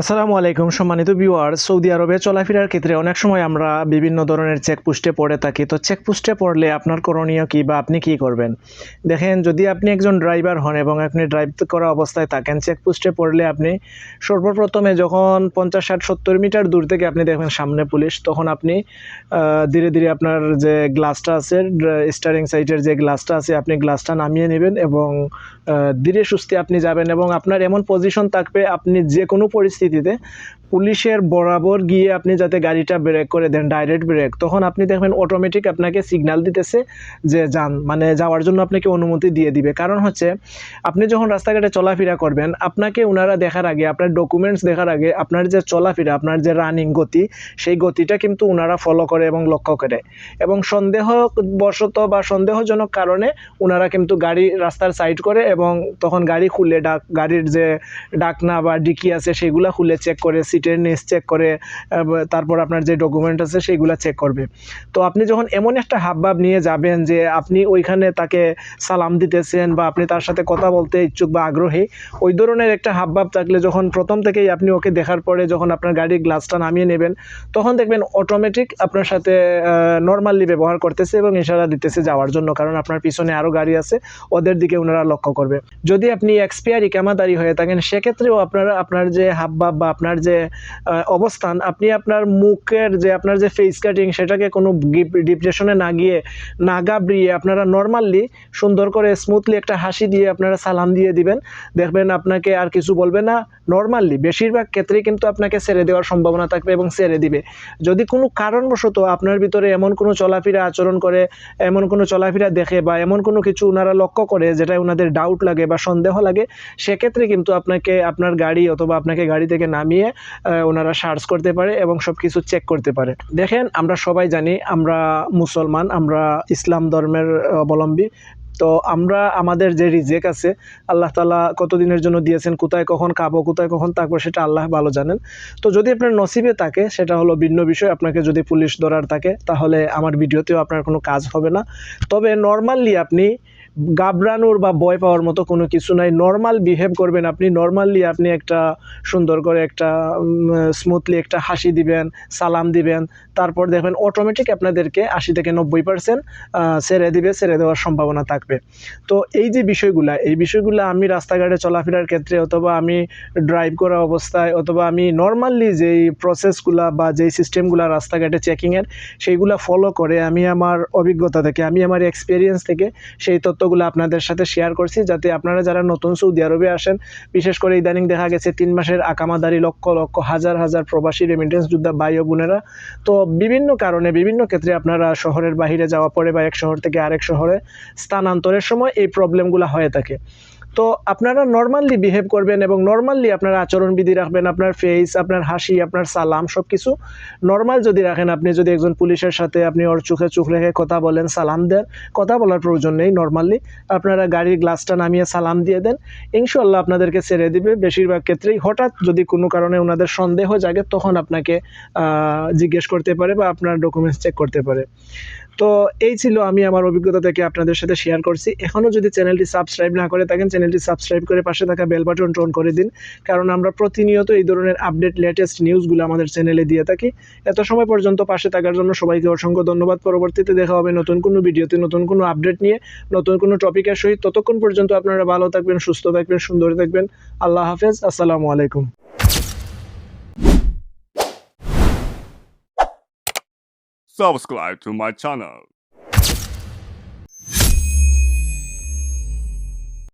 আসসালামু আলাইকুম সম্মানিত ভিউয়ার, সৌদি আরবে চলাফেরার ক্ষেত্রে অনেক সময় আমরা বিভিন্ন ধরনের চেকপোস্টে পড়ে থাকি। তো চেকপোস্টে পড়লে আপনার করণীয় কী বা আপনি কী করবেন? দেখেন, যদি আপনি একজন ড্রাইভার হন এবং আপনি ড্রাইভ করা অবস্থায় থাকেন, চেকপোস্টে পড়লে আপনি সর্বপ্রথমে যখন পঞ্চাশ, ষাট, সত্তর মিটার দূর থেকে আপনি দেখবেন সামনে পুলিশ, তখন আপনি ধীরে ধীরে আপনার যে গ্লাসটা আছে স্টারিং সাইডের যে গ্লাসটা আছে, আপনি গ্লাসটা নামিয়ে নেবেন এবং ধীরে সুস্থে আপনি যাবেন এবং আপনার এমন পজিশন থাকবে, আপনি যে কোনো ಪರಿಸ್ಥಿತಿ ಇದೆ. পুলিশের বরাবর গিয়ে আপনি যাতে গাড়িটা ব্রেক করে দেন ডাইরেক্ট ব্রেক তখন আপনি দেখবেন অটোমেটিক আপনাকে সিগন্যাল দিতেছে যে যান মানে যাওয়ার জন্য আপনাকে অনুমতি দিয়ে দিবে। কারণ হচ্ছে, আপনি যখন রাস্তাঘাটে চলাফেরা করবেন, আপনাকে ওনারা দেখার আগে, আপনার ডকুমেন্টস দেখার আগে, আপনার যে চলাফেরা, আপনার যে রানিং গতি, সেই গতিটা কিন্তু ওনারা ফলো করে এবং লক্ষ্য করে। এবং সন্দেহবশত বা সন্দেহজনক কারণে ওনারা কিন্তু গাড়ি রাস্তার সাইড করে এবং তখন গাড়ি খুলে ডাক, গাড়ির যে ডাকনা বা ডিকি আছে, সেগুলা খুলে চেক করে সিটের নিচ চেক করে তারপর আপনার যে ডকুমেন্ট আছে সেইগুলা চেক করবে। তো আপনি যখন এমন একটা হাবভাব নিয়ে যাবেন যে আপনি ওইখানে তাকে সালাম দিতেছেন বা আপনি তার সাথে কথা বলতে ইচ্ছুক বা আগ্রহী, ওই ধরনের একটা হাবভাব থাকলে যখন প্রথম থেকেই আপনি ওকে দেখার পরে যখন আপনার গাড়ির গ্লাসটা নামিয়ে নেবেন, তখন দেখবেন অটোমেটিক আপনার সাথে নর্মালি ব্যবহার করতেছে এবং ইশারা দিতেছে যাওয়ার জন্য, কারণ আপনার পিছনে আরও গাড়ি আছে, ওদের দিকে ওনারা লক্ষ্য করবে। যদি আপনি এক্সপিয়ারি কামাদারি হয়ে থাকেন, সেক্ষেত্রেও আপনারা, আপনার যে হাবভাব বা আপনার যে অবস্থান, আপনি আপনার মুখের যে আপনার যে ফেস কাটিং সেটাকে কোনো ডিপ্রেশনে না গিয়ে, না গাবড়িয়ে আপনারা নর্মালি সুন্দর করে স্মুথলি একটা হাসি দিয়ে আপনারা সালাম দিয়ে দিবেন। দেখবেন আপনাকে আর কিছু বলবে না। নর্মালি বেশিরভাগ ক্ষেত্রেই কিন্তু আপনাকে ছেড়ে দেওয়ার সম্ভাবনা থাকবে এবং ছেড়ে দিবে। যদি কোনো কারণবশত আপনার ভিতরে এমন কোনো চলাফেরা আচরণ করে, এমন কোনো চলাফেরা দেখে বা এমন কোনো কিছু ওনারা লক্ষ্য করে যেটা ওনাদের ডাউট লাগে বা সন্দেহ লাগে, সেক্ষেত্রে কিন্তু আপনাকে আপনার গাড়ি অথবা আপনাকে গাড়ি থেকে নামিয়ে ওনারা সার্চ করতে পারে এবং সব কিছু চেক করতে পারে। দেখেন, আমরা সবাই জানি আমরা মুসলমান, আমরা ইসলাম ধর্মের অবলম্বী। তো আমরা, আমাদের যে রিজেক আছে, আল্লাহ তালা কতদিনের জন্য দিয়েছেন, কোথায় কখন খাব, কোথায় কখন থাকব, সেটা আল্লাহ ভালো জানেন। তো যদি আপনার নসিবে থাকে, সেটা হলো ভিন্ন বিষয়, আপনাকে যদি পুলিশ ধরার থাকে, তাহলে আমার ভিডিওতেও আপনার কোনো কাজ হবে না। তবে নর্মালি আপনি গাবড়ানোর বা ভয় পাওয়ার মতো কোনো কিছু নাই। নর্মাল বিহেভ করবেন আপনি। নর্মালি আপনি একটা সুন্দর করে একটা স্মুথলি একটা হাসি দিবেন, সালাম দিবেন। তারপর দেখবেন অটোমেটিক আপনাদেরকে আশি থেকে নব্বই পার্সেন্ট ছেড়ে দিবে, ছেড়ে দেওয়ার সম্ভাবনা থাকবে। তো এই যে বিষয়গুলা, এই বিষয়গুলো আমি রাস্তাঘাটে চলাফেরার ক্ষেত্রে অথবা আমি ড্রাইভ করা অবস্থায় অথবা আমি নর্মালি যেই প্রসেসগুলা বা যেই সিস্টেমগুলো রাস্তাঘাটে চেকিংয়ের সেইগুলা ফলো করে আমি আমার অভিজ্ঞতা থেকে, আমি আমার এক্সপিরিয়েন্স থেকে সেই তথ্যগুলো আপনাদের সাথে শেয়ার করছি যাতে আপনারা যারা নতুন সৌদি আরবে আসেন, বিশেষ করে ইদানিং দেখা গেছে তিন মাসের আকামাদারি, লক্ষ লক্ষ, হাজার হাজার প্রবাসী রেমিটেন্স যোদ্ধা ভাই ও বোনেরা। তো বিভিন্ন কারণে, বিভিন্ন ক্ষেত্রে আপনারা শহরের বাহিরে যাওয়া পরে বা এক শহর থেকে আরেক শহরে স্থানান্তরের সময় এই প্রবলেমগুলো হয়ে থাকে। তো আপনারা নর্মালি বিহেভ করবেন এবং নর্মালি আপনার আচরণবিধি রাখবেন, আপনার ফেস আপনার হাসি, আপনার সালাম সব কিছু নর্মাল যদি রাখেন। আপনি যদি একজন পুলিশের সাথে আপনি ওর চোখে চোখ রেখে কথা বলেন, সালাম দেন, কথা বলার প্রয়োজন নেই নর্মালি আপনারা গাড়ির গ্লাসটা নামিয়ে সালাম দিয়ে দেন। ইনশাল্লাহ আপনাদেরকে ছেড়ে দিবে। বেশিরভাগ ক্ষেত্রেই হঠাৎ যদি কোনো কারণে ওনাদের সন্দেহ জাগে, তখন আপনাকে জিজ্ঞেস করতে পারে বা আপনার ডকুমেন্টস চেক করতে পারে। তো এই ছিল আমি আমার অভিজ্ঞতা থেকে আপনাদের সাথে শেয়ার করছি। এখনও যদি চ্যানেলটি সাবস্ক্রাইব না করে থাকেন চ্যানেলটি সাবস্ক্রাইব করে পাশে থাকা বেল বাটন অন করে দিন, কারণ আমরা প্রতিনিয়ত এই ধরনের আপডেট লেটেস্ট নিউজগুলো আমাদের চ্যানেলে দিয়ে থাকি। এত সময় পর্যন্ত পাশে থাকার জন্য সবাইকে অসংখ্য ধন্যবাদ। পরবর্তীতে দেখা হবে নতুন কোনো ভিডিওতে, নতুন কোনো আপডেট নিয়ে, নতুন কোনো টপিকের সহিত। ততক্ষণ পর্যন্ত আপনারা ভালো থাকবেন, সুস্থ থাকবেন, সুন্দর থাকবেন। আল্লাহ হাফেজ, আসসালামু আলাইকুম। Subscribe to my channel.